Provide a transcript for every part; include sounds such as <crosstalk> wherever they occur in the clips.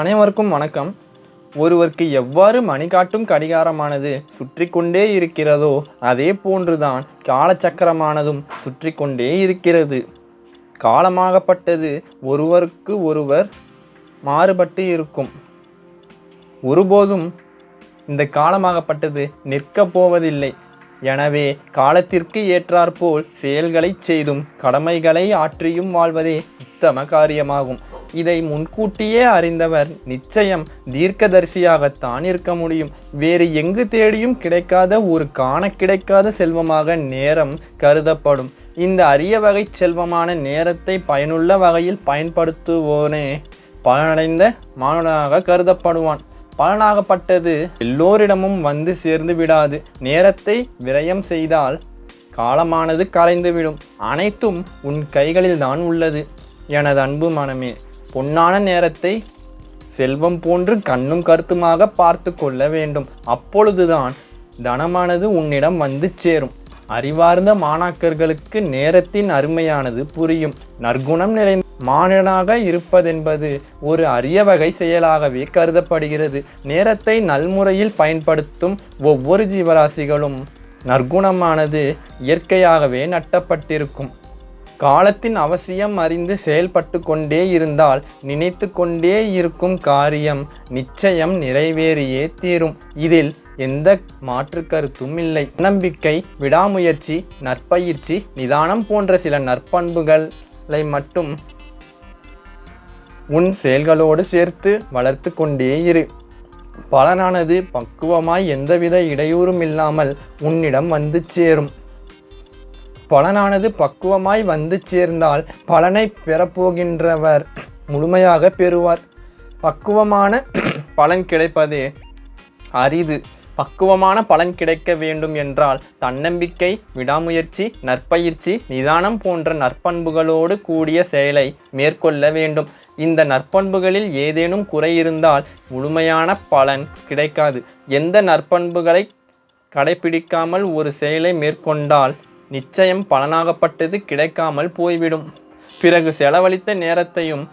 அனைவருக்கும் வணக்கம். ஒருவருக்கு எவ்வாறு மணிகாட்டும் கடிகாரமானது சுற்றி கொண்டே இருக்கிறதோ அதே போன்றுதான் காலச்சக்கரமானதும் சுற்றி கொண்டே இருக்கிறது. காலமாகப்பட்டது ஒருவருக்கு ஒருவர் மாறுபட்டு இருக்கும். ஒருபோதும் இந்த காலமாகப்பட்டது நிற்கப் போவதில்லை. எனவே காலத்திற்கு ஏற்றாற்போல் செயல்களைச் செய்தும் கடமைகளை ஆற்றியும் வாழ்வதே உத்தம காரியமாகும். இதை முன்கூட்டியே அறிந்தவர் நிச்சயம் தீர்க்கதரிசியாகத்தான் இருக்க முடியும். வேறு எங்கு தேடியும் கிடைக்காத ஒரு காண கிடைக்காத செல்வமாக நேரம் கருதப்படும். இந்த அரிய வகை செல்வமான நேரத்தை பயனுள்ள வகையில் பயன்படுத்துவோனே பலனடைந்த மாணவனாக கருதப்படுவான். பலனாகப்பட்டது எல்லோரிடமும் வந்து சேர்ந்து விடாது. நேரத்தை விரயம் செய்தால் காலமானது கரைந்துவிடும் அனைத்தும் உன் கைகளில் தான் உள்ளது. எனது அன்பு மனமே. பொன்னான நேரத்தை செல்வம் போன்று கண்ணும் கருத்துமாக பார்த்து கொள்ள வேண்டும். அப்பொழுதுதான் தனமானது உன்னிடம் வந்து சேரும். அறிவார்ந்த மாணாக்கர்களுக்கு நேரத்தின் அருமையானது புரியும். நற்குணம் நிறைந்த மானனாக இருப்பதென்பது ஒரு அரிய வகை செயலாகவே கருதப்படுகிறது. நேரத்தை நல்முறையில் பயன்படுத்தும் ஒவ்வொரு ஜீவராசிகளும் நற்குணமானது இயற்கையாகவே நட்டப்பட்டிருக்கும். காலத்தின் அவசியம் அறிந்து செயல்பட்டு கொண்டே இருந்தால் நினைத்து கொண்டே இருக்கும் காரியம் நிச்சயம் நிறைவேறியே தீரும். இதில் எந்த மாற்று கருத்தும் இல்லை. நம்பிக்கை விடாமுயற்சி நற்பயிற்சி நிதானம் போன்ற சில நற்பண்புகளை மட்டும் உன் செயல்களோடு சேர்த்து வளர்த்து கொண்டே இரு. பலனானது பக்குவமாய் எந்தவித இடையூறும் இல்லாமல் உன்னிடம் வந்து சேரும். பலனானது பக்குவமாய் வந்து சேர்ந்தால் பலனை பெறப்போகின்றவர் முழுமையாக பெறுவார். பக்குவமான <clears throat> பலன் கிடைப்பதே அரிது. பக்குவமான பலன் கிடைக்க வேண்டும் என்றால் தன்னம்பிக்கை விடாமுயற்சி நற்பயிற்சி நிதானம் போன்ற நற்பண்புகளோடு கூடிய செயலை மேற்கொள்ள வேண்டும். இந்த நற்பண்புகளில் ஏதேனும் குறை இருந்தால் முழுமையான பலன் கிடைக்காது. எந்த நற்பண்புகளை கடைபிடிக்காமல் ஒரு செயலை மேற்கொண்டால் நிச்சயம் பலனாகப்பட்டது கிடைக்காமல் போய்விடும். பிறகு செலவழித்த நேரத்தையும்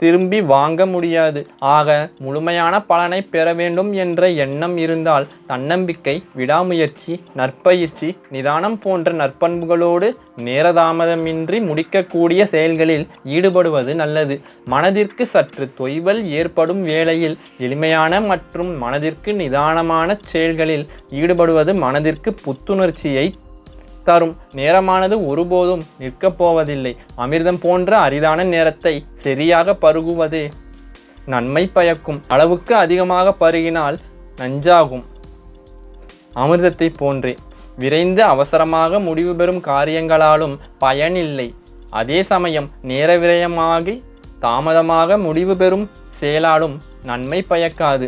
திரும்பி வாங்க முடியாது. ஆக முழுமையான பலனை பெற வேண்டும் என்ற எண்ணம் இருந்தால் தன்னம்பிக்கை விடாமுயற்சி நற்பயிற்சி நிதானம் போன்ற நற்பண்புகளோடு நேரதாமதமின்றி முடிக்கக்கூடிய செயல்களில் ஈடுபடுவது நல்லது. மனதிற்கு சற்று தொய்வல் ஏற்படும் வேளையில் எளிமையான மற்றும் மனதிற்கு நிதானமான செயல்களில் ஈடுபடுவது மனதிற்கு புத்துணர்ச்சியை தரும். நேரமானது ஒருபோதும் நிற்கப் போவதில்லை. அமிர்தம் போன்ற அரிதான நேரத்தை சரியாக பருகுவதே நன்மை பயக்கும். அளவுக்கு அதிகமாக பருகினால் நஞ்சாகும். அமிர்தத்தை போன்றே. விரைந்து அவசரமாக முடிவு பெறும் காரியங்களாலும் பயனில்லை. அதே சமயம் நேர விரயமாகி தாமதமாக முடிவு பெறும் செயலாலும் நன்மை பயக்காது.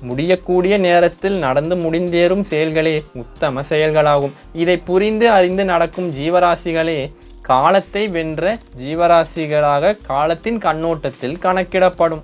முடியக்கூடிய நேரத்தில் நடந்து முடிந்தேறும் செயல்களே உத்தம செயல்களாகும். இதை புரிந்து அறிந்து நடக்கும் ஜீவராசிகளே காலத்தை வென்ற ஜீவராசிகளாக காலத்தின் கண்ணோட்டத்தில் கணக்கிடப்படும்.